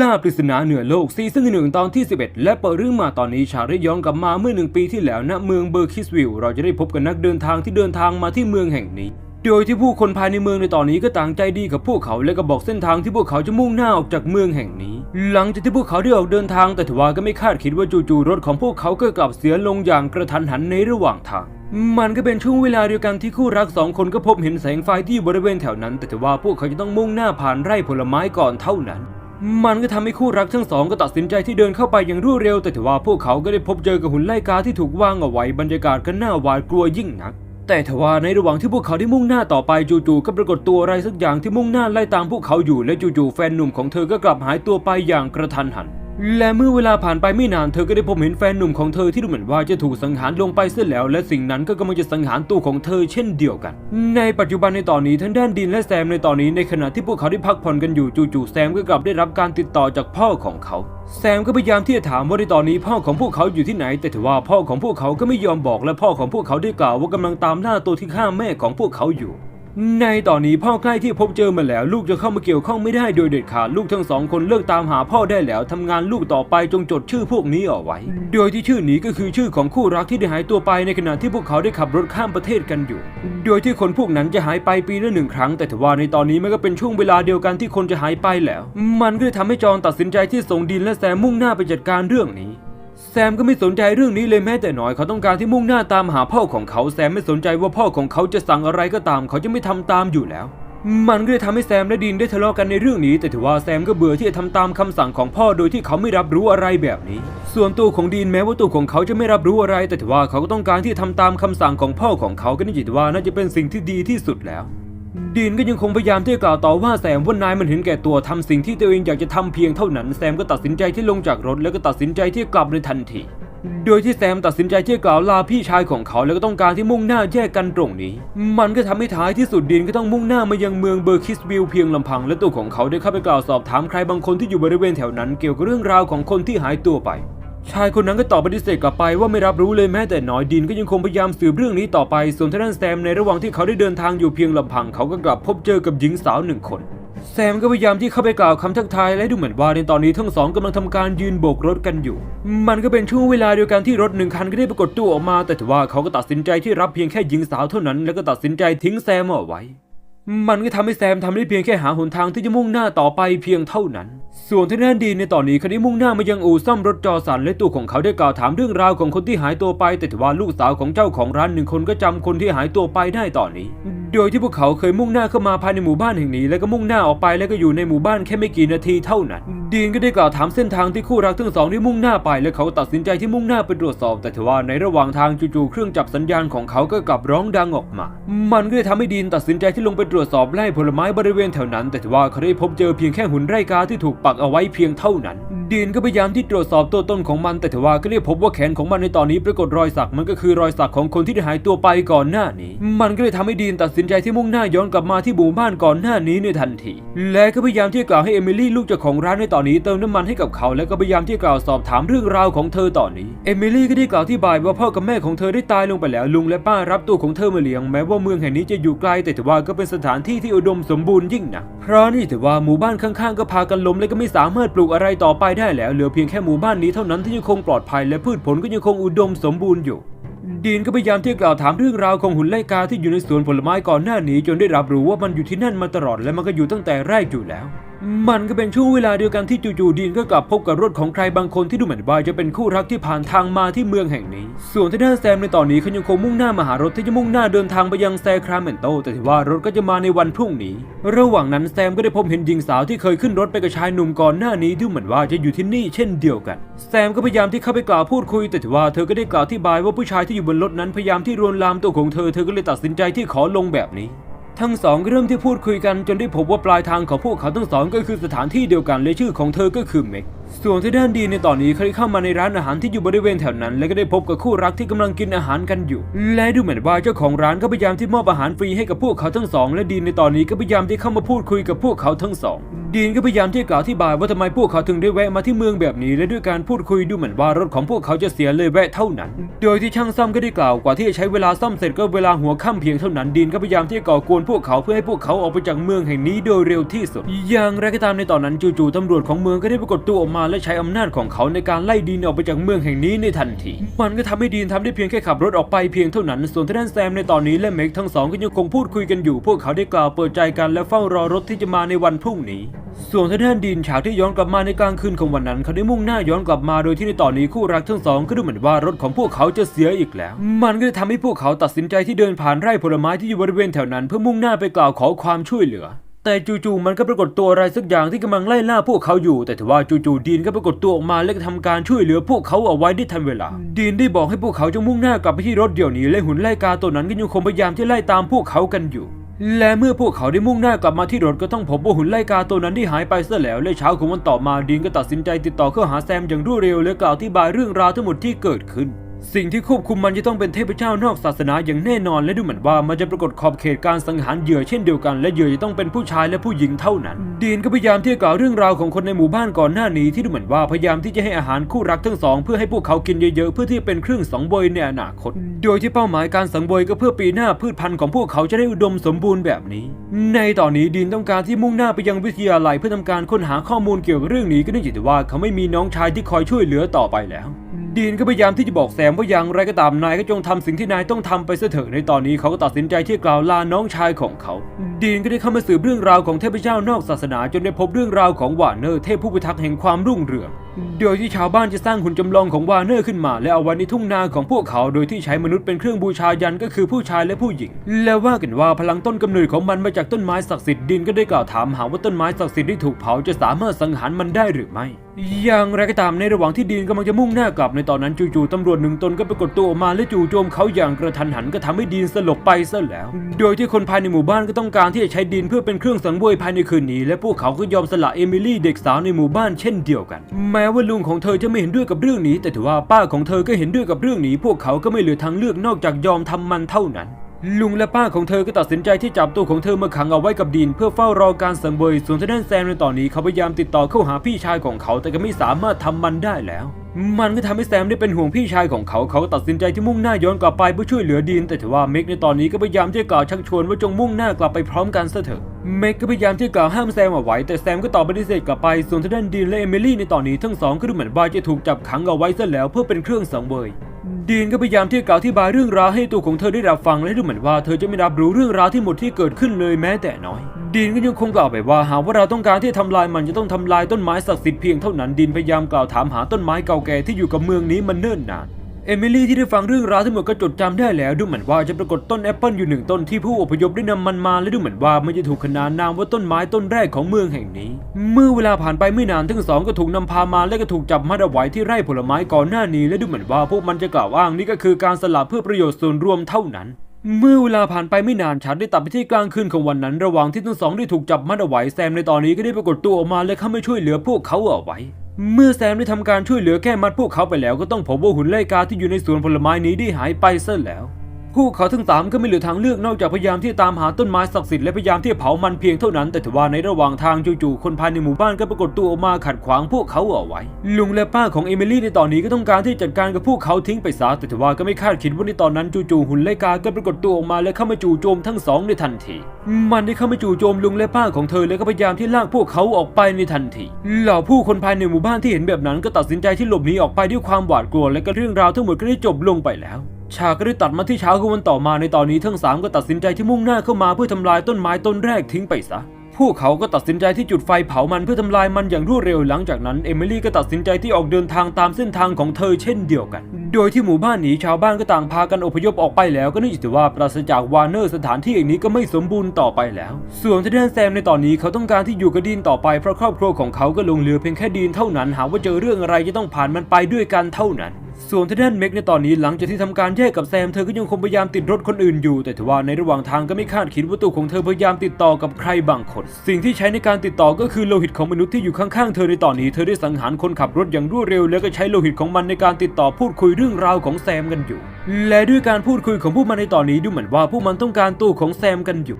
ล่าปริศนาเหนือโลกซีซั่นที่หนึ่งตอนที่ 11 และเปิดเรื่องมาตอนนี้ฉากได้ย้อนกลับมาเมื่อหนึ่งปีที่แล้วณเมืองเบอร์คิสวิลเราจะได้พบกับนักเดินทางที่เดินทางมาที่เมืองแห่งนี้ โดยที่ผู้คนภายในเมืองในตอนนี้ก็ต่างใจดีกับพวกเขาและก็บอกเส้นทางที่พวกเขาจะมุ่งหน้าออกจากเมืองแห่งนี้ หลังจากที่พวกเขาได้ออกเดินทางแต่ทว่าก็ไม่คาดคิดว่าจู่ๆรถของพวกเขาก็กลับเสียลงอย่างกระทันหันในระหว่างทางมันก็เป็นช่วงเวลาเดียวกันที่คู่รักสองคนก็พบเห็นแสงไฟที่อยู่บริเวณแถวนั้น แต่ทว่าพวกเขาจะต้องมุ่งหน้าผ่านไร่ผลไม้ก่อนเท่านั้น มันก็ทำให้คู่รักทั้งสองก็ตัดสินใจที่เดินเข้าไปอย่างรวดเร็ว แต่ทว่าพวกเขาก็ได้พบเจอกับหุ่นไล่กาที่ถูกวางเอาไว้บรรยากาศก็น่าหวาดกลัวยิ่งนัก แต่ทว่าในระหว่างที่พวกเขาได้มุ่งหน้าต่อไปจู่ๆก็ปรากฏตัวอะไรสักอย่างที่มุ่งหน้าไล่ตามพวกเขาอยู่และจู่ๆแฟนหนุ่มของเธอก็กลับหายตัวไปอย่างกระทันหัน และเมื่อเวลาผ่านไปไม่นานเธอก็ได้พบเห็นแฟนหนุ่มของเธอที่ดูเหมือนว่าจะถูกสังหารลงไปเสียแล้ว และสิ่งนั้นก็กำลังจะสังหารตัวของเธอเช่นเดียวกัน ในปัจจุบันในตอนนี้ทั้งด้านดินและแซมในตอนนี้ในขณะที่พวกเขาได้พักผ่อนกันอยู่จู่ๆแซมก็กลับได้รับการติดต่อจากพ่อของเขา แซมก็พยายามที่จะถามว่าในตอนนี้พ่อของพวกเขาอยู่ที่ไหน แต่ถือว่าพ่อของพวกเขาก็ไม่ยอมบอกและพ่อของพวกเขาได้กล่าวว่ากำลังตามล่าตัวที่ฆ่าแม่ของพวกเขาอยู่ ในตอนนี้พ่อใกล้ที่พบเจอมาแล้ว ลูกจะเข้ามาเกี่ยวข้องไม่ได้โดยเด็ดขาดลูกทั้งสองคนเลิกตามหาพ่อได้แล้วทำงานลูกต่อไปจงจดชื่อพวกนี้เอาไว้ โดยที่ชื่อนี้ก็คือชื่อของคู่รักที่ได้หายตัวไปในขณะที่พวกเขาได้ขับรถข้ามประเทศกันอยู่ โดยที่คนพวกนั้นจะหายไปปีละหนึ่งครั้ง แต่ถือว่าในตอนนี้มันก็เป็นช่วงเวลาเดียวกันที่คนจะหายไปแล้ว มันก็เลยทำให้จอห์นตัดสินใจที่ส่งดินและแซมมุ่งหน้าไปจัดการเรื่องนี้ แซมก็ไม่สนใจเรื่องนี้เลยแม้แต่น้อยเขาต้องการที่มุ่งหน้าตามหาพ่อของเขาแซมไม่สนใจว่าพ่อของเขาจะสั่งอะไรก็ตาม เขาจะไม่ทำตามอยู่แล้ว มันก็เลยทำให้แซมและดินได้ทะเลาะกันในเรื่องนี้ แต่ถือว่าแซมก็เบื่อที่จะทำตามคำสั่งของพ่อโดยที่เขาไม่รับรู้อะไรแบบนี้ ส่วนตัวของดินแม้ว่าตัวของเขาจะไม่รับรู้อะไร แต่ถือว่าเขาก็ต้องการที่จะทำตามคำสั่งของพ่อของเขาก็น่าจะถือว่าน่าจะเป็นสิ่งที่ดีที่สุดแล้ว ดีนก็ยังคงพยายามที่จะกล่าวต่อว่าแซมว่านายมันเห็นแก่ตัวทำสิ่งที่ตัวเองอยากจะทำเพียงเท่านั้น แซมก็ตัดสินใจที่ลงจากรถแล้วก็ตัดสินใจที่จะกลับในทันที โดยที่แซมตัดสินใจที่จะกล่าวลาพี่ชายของเขาแล้วก็ต้องการที่มุ่งหน้าแยกกันตรงนี้ มันก็ทำให้ท้ายที่สุดดินก็ต้องมุ่งหน้ามายังเมืองเบอร์คิสวิลเพียงลำพังและตัวของเขาได้เข้าไปกล่าวสอบถามใครบางคนที่อยู่บริเวณแถวนั้น เกี่ยวกับเรื่องราวของคนที่หายตัวไป ชายคนนั้นก็ตอบปฏิเสธกลับไปว่าไม่รับรู้เลยแม้แต่น้อยดินก็ยังคงพยายามสืบเรื่องนี้ต่อไป ส่วนทางด้านแซมในระหว่างที่เขาได้เดินทางอยู่เพียงลำพังเขาก็กลับพบเจอกับหญิงสาวหนึ่งคน แซมก็พยายามที่เข้าไปกล่าวคำทักทายและดูเหมือนว่าในตอนนี้ทั้งสองกำลังทำการยืนโบกรถกันอยู่ มันก็เป็นช่วงเวลาเดียวกันที่รถหนึ่งคันก็ได้ปรากฏตัวออกมา แต่ถือว่าเขาก็ตัดสินใจที่รับเพียงแค่หญิงสาวเท่านั้น แล้วก็ตัดสินใจทิ้งแซมเอาไว้ มันก็ทำให้แซมทำได้เพียงแค่หาหนทางที่จะมุ่งหน้าต่อไปเพียงเท่านั้น ส่วนที่แน่นดีในตอนนี้คดีมุ่งหน้ามายังอู่ซ่อมรถจอสันและตัวของเขาได้กล่าวถามเรื่องราวของคนที่หายตัวไป แต่ถือว่าลูกสาวของเจ้าของร้านหนึ่งคนก็จำคนที่หายตัวไปได้ตอนนี้ โดยที่พวกเขาเคยมุ่งหน้าเข้ามาภายในหมู่บ้านแห่งนี้ แล้วก็มุ่งหน้าออกไปแล้วก็อยู่ในหมู่บ้านแค่ไม่กี่นาทีเท่านั้นดีนก็ได้กล่าวถามเส้นทางที่คู่รักทั้งสองได้มุ่งหน้าไป และเขาตัดสินใจที่มุ่งหน้าไปตรวจสอบ แต่ถือว่าในระหว่างทางจู่ๆเครื่องจับสัญญาณของเขาก็กลับร้องดังออกมา มันก็เลยทำให้ดีนตัดสินใจที่ลงไปตรวจสอบไร่ผลไม้บริเวณแถวนั้น แต่ถือว่าเขาได้พบเจอเพียงแค่หุ่นไร่กาที่ถูกปักเอาไว้เพียงเท่านั้น ดีนก็พยายามที่ตรวจสอบตัวตนของมัน แต่ถือว่าก็ได้พบว่าแขนของมันในตอนนี้ปรากฏรอยสักมันก็คือรอยสักของคนที่ได้หายตัวไปก่อนหน้านี้ มันก็เลยทำให้ดีนตัดสินใจที่มุ่งหน้าย้อนกลับมาที่หมู่บ้านก่อนหน้านี้ในทันที และก็พยายามที่จะกล่าวให้เอมิลี่ลูกเจ้าของร้านในตอนนี้เติมน้ำมันให้กับเขา และก็พยายามที่จะกล่าวสอบถามเรื่องราวของเธอตอนนี้ เอมิลี่ก็ได้กล่าวที่บายว่าพ่อกับแม่ของเธอได้ตายลงไปแล้วลุงและป้ารับตัวของเธอมาเลี้ยงแม้ว่าเมืองแห่งนี้จะอยู่ไกลแต่ถือว่าก็เป็นสถานที่ที่อุดมสมบูรณ์ยิ่งนะเพราะนี่ถือว่าหมู่บ้านข้างๆ ก็พากันล้มและก็ไม่สามารถปลูกอะไรต่อไปได้แล้วเหลือเพียงแค่หมู่บ้านนี้เท่านั้นที่ยังคงปลอดภัยและพืชผลก็ยังคงอุดมสมบูรณ์อยู่ ดีนก็พยายามที่จะกล่าวถามเรื่องราวของหุ่นไล่กาที่อยู่ในสวนผลไม้ก่อนหน้านี้ จนได้รับรู้ว่ามันอยู่ที่นั่นมาตลอดและมันก็อยู่ตั้งแต่แรกอยู่แล้ว มันก็เป็นช่วงเวลาเดียวกันที่จู่ๆดีนก็กลับพบกับรถของใครบางคนที่ดูเหมือนว่าจะเป็นคู่รักที่ผ่านทางมาที่เมืองแห่งนี้ ส่วนที่ด้านแซมในตอนนี้เขายังคงมุ่งหน้ามาหารถที่จะมุ่งหน้าเดินทางไปยังแซคราเมนโต แต่ถือว่ารถก็จะมาในวันพรุ่งนี้ ระหว่างนั้นแซมก็ได้พบเห็นหญิงสาวที่เคยขึ้นรถไปกับชายหนุ่มก่อนหน้านี้ดูเหมือนว่าจะอยู่ที่นี่เช่นเดียวกัน แซมก็พยายามที่เข้าไปกล่าวพูดคุย แต่ถือว่าเธอก็ได้กล่าวที่บายว่าผู้ชายที่อยู่บนรถนั้นพยายามที่รวนลามตัวของเธอเธอก็เลยตัดสินใจที่ขอลงแบบนี้ ทั้งสองก็เริ่มที่พูดคุยกันจนได้พบว่าปลายทางของพวกเขาทั้งสองก็คือสถานที่เดียวกันและชื่อของเธอก็คือเมก ส่วนที่ด้านดีในตอนนี้เขาได้เข้ามาในร้านอาหารที่อยู่บริเวณแถวนั้น และก็ได้พบกับคู่รักที่กำลังกินอาหารกันอยู่ และดูเหมือนว่าเจ้าของร้านก็พยายามที่มอบอาหารฟรีให้กับพวกเขาทั้งสอง และดีนในตอนนี้ก็พยายามที่เข้ามาพูดคุยกับพวกเขาทั้งสอง ดีนก็พยายามที่กล่าวอธิบายว่าทำไมพวกเขาถึงได้แวะมาที่เมืองแบบนี้ และด้วยการพูดคุยดูเหมือนว่ารถของพวกเขาจะเสียเลยแวะเท่านั้น โดยที่ช่างซ่อมก็ได้กล่าวกว่าที่จะใช้เวลาซ่อมเสร็จก็เวลาหัวค่ำเพียงเท่านั้นดีนก็พยายามที่จะก่อกวนพวกเขาเพื่อให้พวกเขาออกไปจากเมืองแห่งนี้โดยเร็วที่สุด อย่างไรก็ตามในตอนนั้นจู่ๆตำรวจของเมืองก็ได้ปรากฏตัวออกมาและใช้อำนาจของเขาในการไล่ดีนออกไปจากเมืองแห่งนี้ในทันที มันก็ทำให้ดีนทำได้เพียงแค่ขับรถออกไปเพียงเท่านั้น ส่วนทางด้านแซมในตอนนี้และเมกทั้งสองก็ยังคงพูดคุยกันอยู่ พวกเขาได้กล่าวเปิดใจกันและเฝ้ารอรถที่จะมาในวันพรุ่งนี้ ส่วนทางด้านดีนฉากที่ย้อนกลับมาในกลางคืนของวันนั้น เขาได้มุ่งหน้าย้อนกลับมาโดยที่ในตอนนี้คู่รักทั้งสองก็ดูเหมือนว่ารถของพวกเขาจะเสียอีกแล้ว มันก็เลยทำให้พวกเขาตัดสินใจที่เดินผ่านไร่ผลไม้ที่อยู่บริเวณแถวนั้น เพื่อมุ่งหน้าไปกล่าวขอความช่วยเหลือ แต่จู่ๆมันก็ปรากฏตัวอะไรสักอย่างที่กำลังไล่ล่าพวกเขาอยู่ แต่ถือว่าจู่ๆดีนก็ปรากฏตัวออกมาและก็ทำการช่วยเหลือพวกเขาเอาไว้ได้ทันเวลา ดีนได้บอกให้พวกเขาจงมุ่งหน้ากลับไปที่รถเดี๋ยวนี้และหุ่นไล่กาตัวนั้นก็ยังคงพยายามที่ไล่ตามพวกเขากันอยู่ และเมื่อพวกเขาได้มุ่งหน้ากลับมาที่รถก็ต้องพบว่าหุ่นไล่กาตัวนั้นที่หายไปซะแล้วและเช้าของวันต่อมาดีนก็ตัดสินใจติดต่อเข้าหาแซมอย่างรวดเร็วและกล่าวอธิบายเรื่องราวทั้งหมดที่เกิดขึ้น สิ่งที่ควบคุมมันจะต้องเป็นเทพเจ้านอกศาสนาอย่างแน่นอนและดูเหมือนว่ามันจะปรากฏขอบเขตการสังหารเหยื่อเช่นเดียวกัน และเหยื่อจะต้องเป็นผู้ชายและผู้หญิงเท่านั้น ดีนก็พยายามที่จะกล่าวเรื่องราวของคนในหมู่บ้านก่อนหน้านี้ที่ดูเหมือนว่าพยายามที่จะให้อาหารคู่รักทั้งสองเพื่อให้พวกเขากินเยอะๆเพื่อที่จะเป็นเครื่องสังเวยในอนาคต โดยที่เป้าหมายการสังเวยก็เพื่อปีหน้าพืชพันธุ์ของพวกเขาจะได้อุดมสมบูรณ์แบบนี้ ในตอนนี้ดีนต้องการที่มุ่งหน้าไปยังวิทยาลัยเพื่อทำการค้นหาข้อมูลเกี่ยวกับเรื่องนี้ก็เนื่องจากว่าเขาไม่มีน้องชายที่คอยช่วยเหลือต่อไปแล้ว ดีนก็พยายามที่จะบอกแซมว่าอย่างไรก็ตามนายก็จงทำสิ่งที่นายต้องทำไปเสถอะในตอนนี้เขาก็ตัดสินใจที่กล่าวลาน้องชายของเขา ดีนก็ได้เข้ามาสืบเรื่องราวของเทพเจ้านอกศาสนาจนได้พบเรื่องราวของวานเนอร์เทพผู้พิทักษ์แห่งความรุ่งเรืองโดยที่ชาวบ้านจะสร้างหุ่นจำลองของวานเนอร์ขึ้นมา และเอาไว้ในทุ่งนาของพวกเขา โดยที่ใช้มนุษย์เป็นเครื่องบูชายันก็คือผู้ชายและผู้หญิง และว่ากันว่าพลังต้นกำเนิดของมันมาจากต้นไม้ศักดิ์สิทธิ์ดินก็ได้กล่าวถามหาว่าต้นไม้ศักดิ์สิทธิ์ที่ถูกเผาจะสามารถสังหารมันได้หรือไม่ อย่างไรก็ตามในระหว่างที่ดินกำลังจะมุ่งหน้ากลับในตอนนั้นจู่ๆตำรวจหนึ่งตนก็ปรากฏตัวออกมาและจู่โจมเขาอย่างกระทันหันก็ทำให้ดินสลบไปซะแล้ว โดยที่คนภายในหมู่บ้านก็ต้องการที่จะใช้ดินเพื่อเป็นเครื่องสังเวยภายในคืนนี้ และพวกเขาก็ยอมสละเอมิลี่เด็กสาวในหมู่บ้านเช่นเดียวกัน แม้ว่าลุงของเธอจะไม่เห็นด้วยกับเรื่องนี้ แต่ถือว่าป้าของเธอก็เห็นด้วยกับเรื่องนี้ พวกเขาก็ไม่เหลือทางเลือกนอกจากยอมทำมันเท่านั้น ลุงและป้าของเธอก็ตัดสินใจที่จับตัวของเธอมาขังเอาไว้กับดิน เพื่อเฝ้ารอการสังเวยส่วนทางด้านแซมในตอนนี้เขาพยายามติดต่อเข้าหาพี่ชายของเขาแต่ก็ไม่สามารถทำมันได้แล้ว มันก็ทำให้แซมได้เป็นห่วงพี่ชายของเขาเขาก็ตัดสินใจที่มุ่งหน้าย้อนกลับไปเพื่อช่วยเหลือดีนแต่ถือว่าเมกในตอนนี้ก็พยายามที่จะกล่าวชักชวนว่าจงมุ่งหน้ากลับไปพร้อมกันซะเถอะเมกก็พยายามที่จะกล่าวห้ามแซมเอาไว้แต่แซมก็ตอบปฏิเสธกลับไปส่วนทางด้านดีนและเอมิลี่ในตอนนี้ทั้งสองก็ดูเหมือนว่าจะถูกจับขังเอาไว้ซะแล้วเพื่อเป็นเครื่องสังเวย ดีนก็พยายามที่จะกล่าวอธิบายเรื่องราวให้ตัวของเธอได้รับฟังและดูเหมือนว่าเธอจะไม่รับรู้เรื่องราวที่หมดที่เกิดขึ้นเลยแม้แต่น้อย ดีนก็ยังคงกล่าวไปว่าหากว่าเราต้องการที่จะทำลายมันจะต้องทำลายต้นไม้ศักดิ์สิทธิ์เพียงเท่านั้นดินพยายามกล่าวถามหาต้นไม้เก่าแก่ที่อยู่กับเมืองนี้มันเนิ่นนาน อมิลี่ที่ได้ฟังเรื่องราวทั้งหมดก็จดจำได้แล้ว ดูเหมือนว่าจะปรากฏต้นแอปเปิลอยู่หนึ่งต้นที่ผู้อพยพได้นำมันมาและดูเหมือนว่ามันจะถูกขนานนามว่าต้นไม้ต้นแรกของเมืองแห่งนี้ เมื่อเวลาผ่านไปไม่นานทั้งสองก็ถูกนำพามาและก็ถูกจับมัดเอาไว้ที่ไร่ผลไม้ก่อนหน้านี้ และดูเหมือนว่าพวกมันจะกล่าวอ้างนี่ก็คือการสละเพื่อประโยชน์ส่วนรวมเท่านั้นเมื่อเวลาผ่านไปไม่นานฉันได้ตัดไปที่กลางคืนของวันนั้น ระหว่างที่ทั้งสองได้ถูกจับมัดเอาไว้แซมในตอนนี้ก็ได้ปรากฏตัวออกมาและเข้ามาช่วยเหลือพวกเขาเอาไว้ เมื่อแซมได้ทำการช่วยเหลือแก้มัดพวกเขาไปแล้วก็ต้องพบว่าหุ่นไล่กาที่อยู่ในสวนผลไม้นี้ได้หายไปซะแล้ว พวกเขาทั้งสามก็ไม่เหลือทางเลือกนอกจากพยายามที่ตามหาต้นไม้ศักดิ์สิทธิ์และพยายามที่เผามันเพียงเท่านั้น แต่ถือว่าในระหว่างทางจู่ๆคนภายในหมู่บ้านก็ปรากฏตัวออกมาขัดขวางพวกเขาเอาไว้ ลุงและป้าของเอมิลี่ในตอนนี้ก็ต้องการที่จัดการกับพวกเขาทิ้งไปซะแต่ถือว่าก็ไม่คาดคิดว่าในตอนนั้นจู่ๆหุ่นไลกาก็ปรากฏตัวออกมาและเข้ามาจู่โจมทั้งสองในทันที มันได้เข้ามาจู่โจมลุงและป้าของเธอและก็พยายามที่ลากพวกเขาออกไปในทันที เหล่าผู้คนภายในหมู่บ้านที่เห็นแบบนั้นก็ตัดสินใจที่หลบหนีออกไปด้วยความหวาดกลัวและก็เรื่องราวทั้งหมดก็ได้จบลงไปแล้ว ฉากก็ได้ตัดมาที่เช้าของวันต่อมาในตอนนี้ทั้งสามก็ตัดสินใจที่มุ่งหน้าเข้ามาเพื่อทำลายต้นไม้ต้นแรกทิ้งไปซะพวกเขาก็ตัดสินใจที่จุดไฟเผามันเพื่อทำลายมันอย่างรวดเร็วหลังจากนั้นเอมิลี่ก็ตัดสินใจที่ออกเดินทางตามเส้นทางของเธอเช่นเดียวกัน โดยที่หมู่บ้านนี้ชาวบ้านก็ต่างพากันอพยพออกไปแล้วก็นื่องจากว่าปราศจากวาร์เนอร์สถานที่แห่งนี้ก็ไม่สมบูรณ์ต่อไปแล้ว ส่วนทางด้านแซมในตอนนี้เขาต้องการที่อยู่กับดีนต่อไปเพราะครอบครัวของเขาก็ลงเหลือเพียงแค่ดีนเท่านั้น หากว่าเจอเรื่องอะไรจะต้องผ่านมันไปด้วยกันเท่านั้น ส่วนทางด้านเมกในตอนนี้หลังจากที่ทำการแยกกับแซมเธอก็ยังคงพยายามติดรถคนอื่นอยู่ แต่ทว่าในระหว่างทางก็ไม่คาดคิดว่าตัวของเธอพยายามติดต่อกับใครบางคน สิ่งที่ใช้ในการติดต่อก็คือโลหิตของมนุษย์ที่อยู่ข้างๆเธอในตอนนี้เธอได้สังหารคนขับรถอย่างรวดเร็ว แล้วก็ใช้โลหิตของมันในการติดต่อพูดคุยเรื่องราวของแซมกันอยู่ และด้วยการพูดคุยของพวกมันในตอนนี้ดูเหมือนว่าพวกมันต้องการตัวของแซมกันอยู่